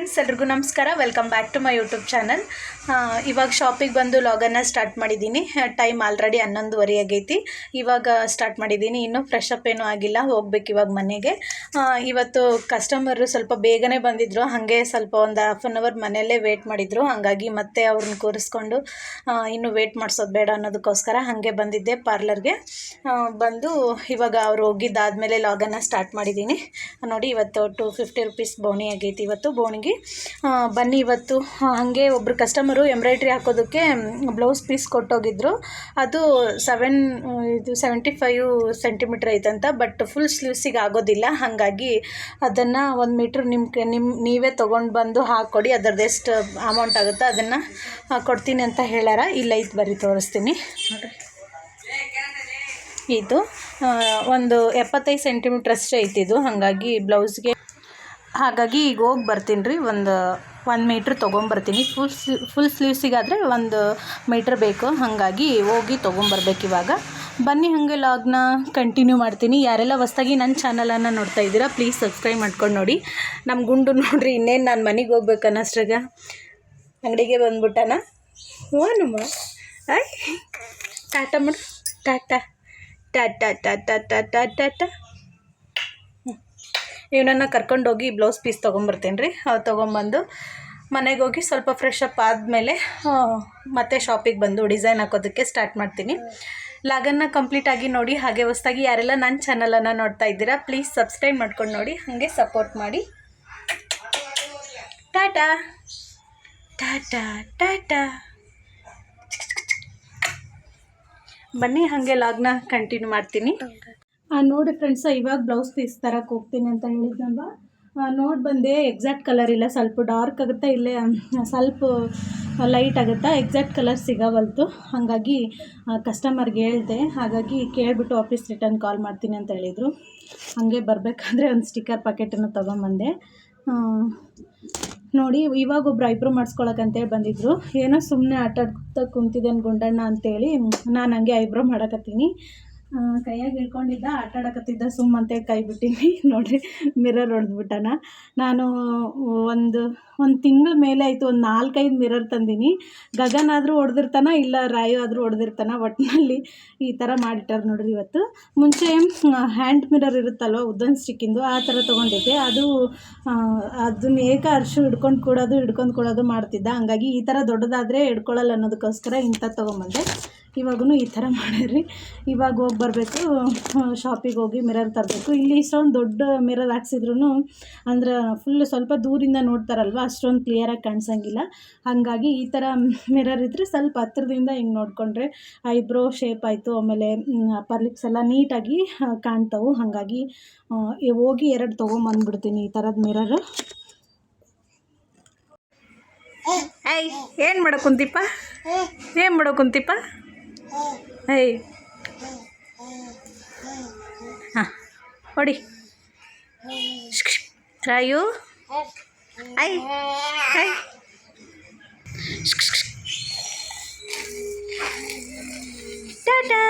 Friends ಎಲ್ರಿಗೂ ನಮಸ್ಕಾರ. Welcome back to my YouTube channel ಇವಾಗ ಶಾಪಿಗೆ ಬಂದು ಲಾಗನ್ನ ಸ್ಟಾರ್ಟ್ ಮಾಡಿದ್ದೀನಿ ಟೈಮ್ ಆಲ್ರೆಡಿ ಹನ್ನೊಂದುವರೆ ಆಗೈತಿ. ಇವಾಗ ಸ್ಟಾರ್ಟ್ ಮಾಡಿದ್ದೀನಿ ಇನ್ನೂ ಫ್ರೆಶ್ ಅಪ್ ಏನೂ ಆಗಿಲ್ಲ. ಹೋಗ್ಬೇಕು ಇವಾಗ ಮನೆಗೆ. ಇವತ್ತು ಕಸ್ಟಮರು ಸ್ವಲ್ಪ ಬೇಗನೆ ಬಂದಿದ್ದರು ಹಾಗೆ ಸ್ವಲ್ಪ ಒಂದು ಹಾಫ್ ಆನ್ ಅವರ್ ಮನೆಯಲ್ಲೇ ವೇಟ್ ಮಾಡಿದರು. ಹಾಗಾಗಿ ಮತ್ತೆ ಅವ್ರನ್ನ ಕೂರಿಸ್ಕೊಂಡು ಇನ್ನು ವೇಟ್ ಮಾಡಿಸೋದು ಬೇಡ ಅನ್ನೋದಕ್ಕೋಸ್ಕರ ಹಾಗೆ ಬಂದಿದ್ದೆ ಪಾರ್ಲರ್ಗೆ ಬಂದು ಇವಾಗ ಅವ್ರು ಹೋಗಿದ್ದಾದಮೇಲೆ ಲಾಗನ್ನ ಸ್ಟಾರ್ಟ್ ಮಾಡಿದ್ದೀನಿ ನೋಡಿ, ಇವತ್ತು ಟು ಫಿಫ್ಟಿ ರುಪೀಸ್ ಬೋಣಿ ಆಗೈತಿ. ಇವತ್ತು ಬೋಣಿಗೆ ಬನ್ನಿ ಇವತ್ತು. ಹಾಗೆ ಒಬ್ಬರು ಕಸ್ಟಮರು ಎಂಬ್ರಾಯ್ಡ್ರಿ ಹಾಕೋದಕ್ಕೆ ಬ್ಲೌಸ್ ಪೀಸ್ ಕೊಟ್ಟೋಗಿದ್ರು. ಅದು ಸೆವೆನ್ ಇದು ಸೆವೆಂಟಿ ಫೈವ್ ಸೆಂಟಿಮೀಟ್ರ್ ಐತಂತ ಬಟ್ ಫುಲ್ ಸ್ಲೀವ್ಸಿಗೆ ಆಗೋದಿಲ್ಲ. ಹಾಗಾಗಿ ಅದನ್ನು ಒಂದು ಮೀಟ್ರ್ ನಿಮ್ಮ ನಿಮ್ಮ ನೀವೇ ತೊಗೊಂಡು ಬಂದು ಹಾಕ್ಕೊಡಿ ಅದರದ್ದು ಎಷ್ಟು ಅಮೌಂಟ್ ಆಗುತ್ತೆ ಅದನ್ನು ಕೊಡ್ತೀನಿ ಅಂತ ಹೇಳ್ಯಾರ. ಇಲ್ಲ ಐತೆ ಬರೀ ತೋರಿಸ್ತೀನಿ. ಇದು ಒಂದು ಎಪ್ಪತ್ತೈದು ಸೆಂಟಿಮೀಟ್ರ್ ಅಷ್ಟೇ ಐತಿದು ಹಾಗಾಗಿ ಬ್ಲೌಸ್ಗೆ ಹಾಗಾಗಿ ಈಗ ಹೋಗಿ ಬರ್ತೀನಿ ರೀ ಒಂದು ಒಂದು ಮೀಟ್ರ್ ತೊಗೊಂಬರ್ತೀನಿ. ಫುಲ್ ಸ್ಲೀ ಫುಲ್ ಸ್ಲೀವ್ಸಿಗಾದರೆ ಒಂದು ಮೀಟ್ರ್ ಬೇಕು. ಹಾಗಾಗಿ ಹೋಗಿ ತೊಗೊಂಬರ್ಬೇಕು ಇವಾಗ. ಬನ್ನಿ ಹಾಗೆ ಲಾಗ್ನ ಕಂಟಿನ್ಯೂ ಮಾಡ್ತೀನಿ. ಯಾರೆಲ್ಲ ಹೊಸ್ದಾಗಿ ನನ್ನ ಚಾನಲನ್ನು ನೋಡ್ತಾ ಇದ್ದೀರಾ ಪ್ಲೀಸ್ ಸಬ್ಸ್ಕ್ರೈಬ್ ಮಾಡ್ಕೊಂಡು ನೋಡಿ. ನಮ್ಮ ಗುಂಡು ನೋಡಿರಿ, ಇನ್ನೇನು ನಾನು ಮನೆಗೆ ಹೋಗ್ಬೇಕು ಅನ್ನೋಷ್ಟ್ರಾಗ. ಅಂಗಡಿಗೆ ಬಂದ್ಬಿಟ್ಟನ? ಹ್ಞೂನಮ್ಮ ಆಯ್ ಟಾಟಾ ಟಾಟಾ ಟಾಟಾ ಟಾಟಾ ಟಾಟಾ ಟಾಟಾ ಇವನನ್ನು ಕರ್ಕೊಂಡೋಗಿ ಬ್ಲೌಸ್ ಪೀಸ್ ತೊಗೊಂಬರ್ತೇನೆ ರೀ ತೊಗೊಂಬಂದು ಮನೆಗೆ ಹೋಗಿ ಸ್ವಲ್ಪ ಫ್ರೆಶ್ ಅಪ್ ಆದಮೇಲೆ ಮತ್ತೆ ಶಾಪಿಗೆ ಬಂದು ಡಿಸೈನ್ ಹಾಕೋದಕ್ಕೆ ಸ್ಟಾರ್ಟ್ ಮಾಡ್ತೀನಿ. ಲಾಗನ್ನ ಕಂಪ್ಲೀಟ್ ಆಗಿ ನೋಡಿ, ಹಾಗೆ ಹೊಸ್ದಾಗಿ ಯಾರೆಲ್ಲ ನನ್ನ ಚಾನಲನ್ನು ನೋಡ್ತಾ ಇದ್ದೀರಾ ಪ್ಲೀಸ್ ಸಬ್ಸ್ಕ್ರೈಬ್ ಮಾಡ್ಕೊಂಡು ನೋಡಿ, ಹಾಗೆ ಸಪೋರ್ಟ್ ಮಾಡಿ. ಟಾಟಾ! ಟಾಟಾ ಟಾಟಾ! ಬನ್ನಿ, ಹಾಗೆ ಲಾಗ್ನ ಕಂಟಿನ್ಯೂ ಮಾಡ್ತೀನಿ. ನೋಡಿ ಫ್ರೆಂಡ್ಸ ಇವಾಗ ಬ್ಲೌಸ್ ಪೀಸ್ ತರಕ್ಕೆ ಹೋಗ್ತೀನಿ ಅಂತ ಹೇಳಿದ್ನಲ್ವ? ನೋಡಿ ಬಂದೆ ಎಕ್ಸಾಕ್ಟ್ ಕಲರ್ ಇಲ್ಲ, ಸ್ವಲ್ಪ ಡಾರ್ಕ್ ಆಗುತ್ತಾ ಇಲ್ಲೇ ಸ್ವಲ್ಪ ಲೈಟ್ ಆಗುತ್ತಾ ಎಕ್ಸಾಕ್ಟ್ ಕಲರ್ ಸಿಗವಲ್ತು. ಹಾಗಾಗಿ ಕಸ್ಟಮರ್ಗೆ ಹೇಳಿದೆ, ಹಾಗಾಗಿ ಕೇಳಿಬಿಟ್ಟು ಆಫೀಸ್ ರಿಟರ್ನ್ ಕಾಲ್ ಮಾಡ್ತೀನಿ ಅಂತ ಹೇಳಿದರು. ಹಾಗೆ ಬರಬೇಕಾದ್ರೆ ಒಂದು ಸ್ಟಿಕ್ಕರ್ ಪ್ಯಾಕೆಟನ್ನು ತೊಗೊಂಬಂದೆ. ನೋಡಿ, ಇವಾಗ ಒಬ್ರು ಐಬ್ರೋ ಮಾಡಿಸ್ಕೊಳಕಂತೇಳಿ ಬಂದಿದ್ದರು ಏನೋ ಸುಮ್ಮನೆ ಆಟಾಡ್ತಾ ಕುಂತಿದ್ದೇನೆ ಗುಂಡಣ್ಣ ಅಂತೇಳಿ. ನಾನು ಹಂಗೆ ಐಬ್ರೋ ಮಾಡಕತ್ತೀನಿ. ಕೈಯಾಗ ಹಿಡ್ಕೊಂಡಿದ್ದ ಆಟ ಆಡಕತ್ತಿದ್ದ ಸುಮ್ಮ ಅಂತೇಳಿ ಕೈ ಬಿಟ್ಟಿನಿ ನೋಡ್ರಿ ಮಿರರ್ ಹೊಡೆದ್ಬಿಟ್ಟನ. ನಾನು ಒಂದು ಒಂದು ತಿಂಗಳ ಮೇಲೆ ಆಯಿತು, ಒಂದು ನಾಲ್ಕೈದು ಮಿರರ್ ತಂದೀನಿ. ಗಗನ್ ಆದರೂ ಹೊಡೆದಿರ್ತಾನ, ಇಲ್ಲ ರಾಯು ಆದರೂ ಹೊಡೆದಿರ್ತಾನ ಒಟ್ಟಿನಲ್ಲಿ ಈ ಥರ ಮಾಡಿಟ್ಟಾರೆ ನೋಡ್ರಿ ಇವತ್ತು. ಮುಂಚೆ ಹ್ಯಾಂಡ್ ಮಿರರ್ ಇರುತ್ತಲ್ವ, ಉದ್ದನ್ ಸ್ಟಿಕ್ಕಿಂದು ಆ ಥರ ತೊಗೊಂಡಿದ್ದೆ. ಅದು ಅದನ್ನ ಏಕ ಅರ್ಶು ಹಿಡ್ಕೊಂಡು ಕೊಡೋದು ಹಿಡ್ಕೊಂಡು ಕೊಡೋದು ಮಾಡ್ತಿದ್ದ. ಹಂಗಾಗಿ ಈ ಥರ ದೊಡ್ಡದಾದರೆ ಹಿಡ್ಕೊಳ್ಳಲ್ಲ ಅನ್ನೋದಕ್ಕೋಸ್ಕರ ಇಂಥ ತೊಗೊಂಬಂದೆ. ಇವಾಗೂ ಈ ಥರ ಮಾಡ್ಯಾರ್ರಿ ಇವಾಗ ಹೋಗಿ ಬರಬೇಕು ಶಾಪಿಗೆ ಹೋಗಿ ಮಿರರ್ ತರಬೇಕು. ಇಲ್ಲಿ ಇಷ್ಟೊಂದು ದೊಡ್ಡ ಮಿರರ್ ಹಾಕ್ಸಿದ್ರು ಅಂದ್ರೆ ಫುಲ್ ಸ್ವಲ್ಪ ದೂರಿಂದ ನೋಡ್ತಾರಲ್ವ? ಅಷ್ಟೊಂದು ಕ್ಲಿಯರಾಗಿ ಕಾಣಿಸಂಗಿಲ್ಲ. ಹಾಗಾಗಿ ಈ ಥರ ಮಿರರ್ ಇದ್ದರೆ ಸ್ವಲ್ಪ ಹತ್ರದಿಂದ ಹಿಂಗೆ ನೋಡಿಕೊಂಡ್ರೆ ಐಬ್ರೋ ಶೇಪ್ ಆಯಿತು ಆಮೇಲೆ ಪರ್ಲಿಕ್ಸ್ ಎಲ್ಲ ನೀಟಾಗಿ ಕಾಣ್ತಾವೆ. ಹಾಗಾಗಿ ಹೋಗಿ ಎರಡು ತೊಗೊಂಬಂದ್ಬಿಡ್ತೀನಿ ಈ ಥರದ ಮಿರರು. ಏಯ್ ಏನು ಮಾಡೋ ಕುಂತಿಪ್ಪ? ಏನು ಮಾಡೋ ಕುಂತಿಪ್ಪ? ಏಯ್. ಹಾಂ, ಹೊಡಿ. ರಾಯು. ಐ. ಐ. ಟಾಟಾ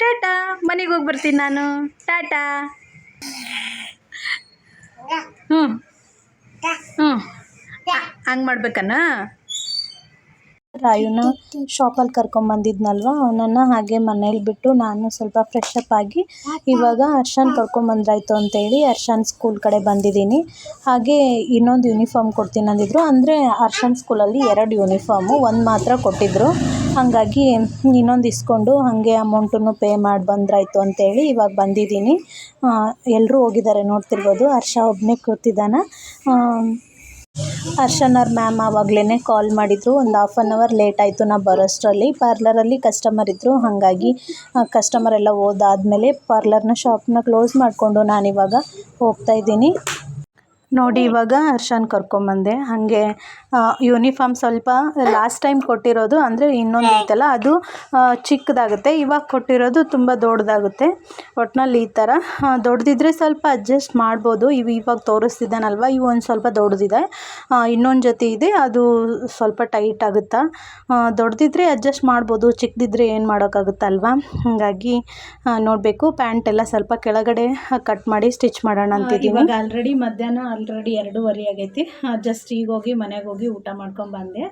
ಟಾಟಾ. ಮನೆಗೆ ಹೋಗಿ ಬರ್ತೀನಿ ನಾನು. ಟಾಟಾ. ಹ್ಞೂ ಹ್ಞೂ ಹಂಗೆ ಮಾಡ್ಬೇಕನ್ನ ರಾಯುನ ಶಾಪಲ್ಲಿ ಕರ್ಕೊಂಬಂದಿದ್ನಲ್ವ ಅವನನ್ನು ಹಾಗೆ ಮನೇಲಿ ಬಿಟ್ಟು ನಾನು ಸ್ವಲ್ಪ ಫ್ರೆಶ್ ಅಪ್ ಆಗಿ ಇವಾಗ ಹರ್ಷನ್ ಕರ್ಕೊಂಬಂದ್ರಾಯ್ತು ಅಂತೇಳಿ ಅರ್ಶನ್ ಸ್ಕೂಲ್ ಕಡೆ ಬಂದಿದ್ದೀನಿ. ಹಾಗೆ ಇನ್ನೊಂದು ಯೂನಿಫಾರ್ಮ್ ಕೊಡ್ತೀನಿ ಅಂದಿದ್ರು. ಅಂದರೆ ಅರ್ಶನ್ ಸ್ಕೂಲಲ್ಲಿ ಎರಡು ಯೂನಿಫಾರ್ಮು ಒಂದು ಮಾತ್ರ ಕೊಟ್ಟಿದ್ದರು ಹಾಗಾಗಿ ಇನ್ನೊಂದು ಇಸ್ಕೊಂಡು ಹಾಗೆ ಅಮೌಂಟನ್ನು ಪೇ ಮಾಡಿ ಬಂದ್ರಾಯ್ತು ಅಂತೇಳಿ ಇವಾಗ ಬಂದಿದ್ದೀನಿ. ಎಲ್ಲರೂ ಹೋಗಿದ್ದಾರೆ ನೋಡ್ತಿರ್ಬೋದು. ಹರ್ಷ ಒಬ್ಬನೇ ಕೂತಿದ್ದಾನೆ. ಹರ್ಷನ್ ಅವ್ರ ಮ್ಯಾಮ್ ಆವಾಗಲೇ ಕಾಲ್ ಮಾಡಿದರು. ಒಂದು ಹಾಫ್ ಆನ್ ಅವರ್ ಲೇಟ್ ಆಯಿತು ನಾ ಬರೋಷ್ಟರಲ್ಲಿ. ಪಾರ್ಲರಲ್ಲಿ ಕಸ್ಟಮರ್ ಇದ್ದರು ಹಾಗಾಗಿ ಕಸ್ಟಮರ್ ಎಲ್ಲ ಹೋದಾದ್ಮೇಲೆ ಪಾರ್ಲರ್ನ ಶಾಪ್ನ ಕ್ಲೋಸ್ ಮಾಡಿಕೊಂಡು ನಾನಿವಾಗ ಹೋಗ್ತಾ ಇದ್ದೀನಿ. ನೋಡಿ ಇವಾಗ ಹರ್ಷನ್ ಕರ್ಕೊಂಬಂದೆ. ಹಾಗೆ ಯೂನಿಫಾರ್ಮ್ ಸ್ವಲ್ಪ ಲಾಸ್ಟ್ ಟೈಮ್ ಕೊಟ್ಟಿರೋದು, ಅಂದರೆ ಇನ್ನೊಂದು ಇತ್ತಲ್ಲ ಅದು ಚಿಕ್ಕದಾಗುತ್ತೆ. ಇವಾಗ ಕೊಟ್ಟಿರೋದು ತುಂಬ ದೊಡ್ಡದಾಗುತ್ತೆ. ಒಟ್ಟಿನಲ್ಲಿ ಈ ಥರ ದೊಡ್ಡದಿದ್ರೆ ಸ್ವಲ್ಪ ಅಡ್ಜಸ್ಟ್ ಮಾಡ್ಬೋದು. ಇವು ಇವಾಗ ತೋರಿಸ್ತಿದ್ದಾನಲ್ವ, ಇವು ಒಂದು ಸ್ವಲ್ಪ ದೊಡ್ಡದಿದೆ. ಇನ್ನೊಂದು ಜೊತೆ ಇದೆ, ಅದು ಸ್ವಲ್ಪ ಟೈಟ್ ಆಗುತ್ತಾ? ದೊಡ್ಡದಿದ್ರೆ ಅಡ್ಜಸ್ಟ್ ಮಾಡ್ಬೋದು, ಚಿಕ್ಕದಿದ್ರೆ ಏನು ಮಾಡೋಕ್ಕಾಗುತ್ತಲ್ವಾ? ಹಾಗಾಗಿ ನೋಡಬೇಕು. ಪ್ಯಾಂಟ್ ಎಲ್ಲ ಸ್ವಲ್ಪ ಕೆಳಗಡೆ ಕಟ್ ಮಾಡಿ ಸ್ಟಿಚ್ ಮಾಡೋಣ ಅಂತಿದ್ದೀನಿ. ಇವಾಗ ಆಲ್ರೆಡಿ ಮಧ್ಯಾಹ್ನ ಆಲ್ರೆಡಿ ಎರಡೂವರೆ ಆಗೈತಿ. ಜಸ್ಟ್ ಈಗ ಹೋಗಿ ಮನೆಗೆ ಹೋಗಿ ಊಟ ಮಾಡ್ಕೊಂಡು ಬಂದೆ.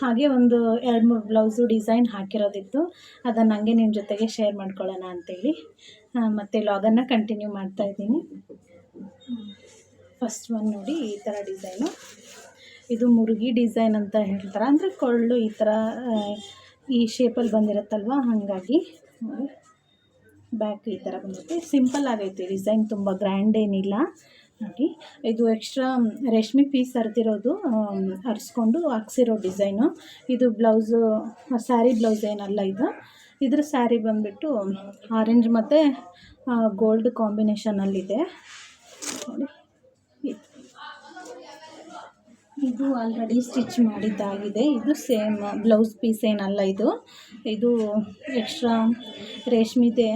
ಹಾಗೆ ಒಂದು ಎರಡು ಮೂರು ಬ್ಲೌಸು ಡಿಸೈನ್ ಹಾಕಿರೋದಿತ್ತು. ಅದನ್ನು ಹಂಗೆ ನಿಮ್ಮ ಜೊತೆಗೆ ಶೇರ್ ಮಾಡ್ಕೊಳ್ಳೋಣ ಅಂತೇಳಿ. ಮತ್ತು ಲಾಗನ್ನು ಕಂಟಿನ್ಯೂ ಮಾಡ್ತಾಯಿದ್ದೀನಿ ಫಸ್ಟ್ ಒನ್ ನೋಡಿ, ಈ ಥರ ಡಿಸೈನು ಇದು ಮುರುಗಿ ಡಿಸೈನ್ ಅಂತ ಹೇಳ್ತಾರೆ. ಅಂದರೆ ಕೊಳ್ಳು ಈ ಥರ ಈ ಶೇಪಲ್ಲಿ ಬಂದಿರುತ್ತಲ್ವ? ಹಾಗಾಗಿ ಬ್ಯಾಕ್ ಈ ಥರ ಬಂದಿರುತ್ತೆ. ಸಿಂಪಲ್ ಆಗೈತೆ. ಡಿಸೈನ್ ತುಂಬ ಗ್ರ್ಯಾಂಡ್ ಏನಿಲ್ಲ. ನೋಡಿ ಇದು ಎಕ್ಸ್ಟ್ರಾ ರೇಷ್ಮೆ ಪೀಸ್ ಹರಿದಿರೋದು ಹರಿಸ್ಕೊಂಡು ಹಾಕ್ಸಿರೋ ಡಿಸೈನು ಇದು ಬ್ಲೌಸು ಸ್ಯಾರಿ ಬ್ಲೌಸ್ ಏನಲ್ಲ ಇದು. ಇದ್ರ ಸ್ಯಾರಿ ಬಂದುಬಿಟ್ಟು ಆರೆಂಜ್ ಮತ್ತು ಗೋಲ್ಡ್ ಕಾಂಬಿನೇಷನಲ್ಲಿದೆ ನೋಡಿ. ಇದು. ಇದು ಆಲ್ರೆಡಿ ಸ್ಟಿಚ್ ಮಾಡಿದ್ದಾಗಿದೆ. ಇದು ಸೇಮ್ ಬ್ಲೌಸ್ ಪೀಸ್ ಏನಲ್ಲ ಇದು. ಇದು ಎಕ್ಸ್ಟ್ರಾ ರೇಷ್ಮಿದೆ.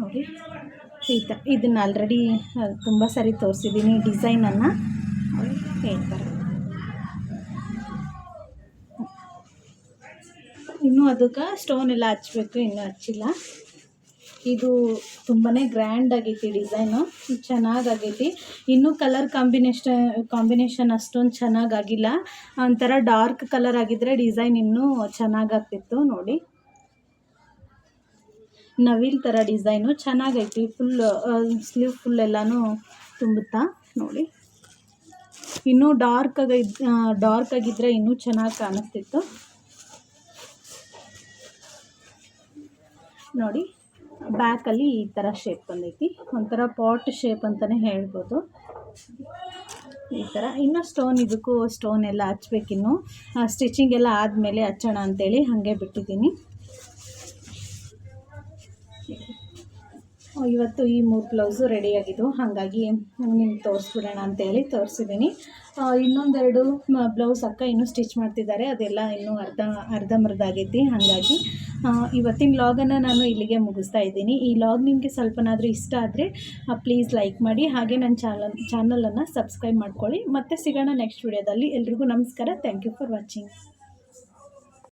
ನೋಡಿ. ಈ ತ ಇದನ್ನು ಆಲ್ರೆಡಿ ತುಂಬ ಸರಿ ತೋರಿಸಿದ್ದೀನಿ ಡಿಸೈನನ್ನು ಹೇಳ್ತಾರೆ. ಇನ್ನೂ ಅದಕ್ಕೆ ಸ್ಟೋನ್ ಎಲ್ಲ ಹಚ್ಬೇಕು, ಇನ್ನೂ ಹಚ್ಚಿಲ್ಲ. ಇದು ತುಂಬಾ ಗ್ರ್ಯಾಂಡ್ ಆಗೈತಿ ಡಿಸೈನು ಚೆನ್ನಾಗಾಗೈತಿ ಇನ್ನೂ ಕಲರ್ ಕಾಂಬಿನೇಷನ್ ಕಾಂಬಿನೇಷನ್ ಅಷ್ಟೊಂದು ಚೆನ್ನಾಗಾಗಿಲ್ಲ ಒಂಥರ ಡಾರ್ಕ್ ಕಲರ್ ಆಗಿದ್ದರೆ ಡಿಸೈನ್ ಇನ್ನೂ ಚೆನ್ನಾಗಾಗ್ತಿತ್ತು ನೋಡಿ. ನವಿಲ್ ಥರ ಡಿಸೈನು. ಚೆನ್ನಾಗೈತಿ. ಫುಲ್ ಸ್ಲೀವ್ ಫುಲ್ ಎಲ್ಲನೂ ತುಂಬುತ್ತಾ ನೋಡಿ. ಇನ್ನೂ ಡಾರ್ಕ್ ಆಗಿ ಡಾರ್ಕ್ ಆಗಿದ್ರೆ ಇನ್ನೂ ಚೆನ್ನಾಗಿ ಕಾಣಿಸ್ತಿತ್ತು. ನೋಡಿ ಬ್ಯಾಕಲ್ಲಿ ಈ ಥರ ಶೇಪ್ ಬಂದೈತಿ. ಒಂಥರ ಪಾಟ್ ಶೇಪ್ ಅಂತಲೇ ಹೇಳ್ಬೋದು. ಈ ಥರ ಇನ್ನೂ ಸ್ಟೋನ್ ಇದಕ್ಕೂ ಸ್ಟೋನ್ ಎಲ್ಲ ಹಚ್ಬೇಕಿನ್ನು. ಸ್ಟಿಚಿಂಗ್ ಎಲ್ಲ ಆದಮೇಲೆ ಹಚ್ಚೋಣ ಅಂತೇಳಿ ಹಾಗೆ ಬಿಟ್ಟಿದ್ದೀನಿ. ಇವತ್ತು ಈ ಮೂರು ಬ್ಲೌಸು ರೆಡಿಯಾಗಿದ್ದು ಹಾಗಾಗಿ ನಿಮ್ಗೆ ತೋರಿಸ್ಬಿಡೋಣ ಅಂತೇಳಿ ತೋರಿಸಿದ್ದೀನಿ ಇನ್ನೊಂದೆರಡು ಬ್ಲೌಸ್ ಅಕ್ಕ ಇನ್ನೂ ಸ್ಟಿಚ್ ಮಾಡ್ತಿದ್ದಾರೆ. ಅದೆಲ್ಲ ಇನ್ನೂ ಅರ್ಧ ಅರ್ಧಂಬರ್ಧ ಆಗೈತಿ ಹಾಗಾಗಿ ಇವತ್ತಿನ ಲಾಗನ್ನು ನಾನು ಇಲ್ಲಿಗೆ ಮುಗಿಸ್ತಾ ಇದ್ದೀನಿ. ಈ ಲಾಗ್ ನಿಮಗೆ ಸ್ವಲ್ಪನಾದರೂ ಇಷ್ಟ ಆದರೆ ಪ್ಲೀಸ್ ಲೈಕ್ ಮಾಡಿ, ಹಾಗೆ ನನ್ನ ಚಾನಲ್, ಚಾನಲನ್ನು ಸಬ್ಸ್ಕ್ರೈಬ್ ಮಾಡ್ಕೊಳ್ಳಿ. ಮತ್ತೆ ಸಿಗೋಣ ನೆಕ್ಸ್ಟ್ ವಿಡಿಯೋದಲ್ಲಿ ಎಲ್ರಿಗೂ ನಮಸ್ಕಾರ. Thank you for watching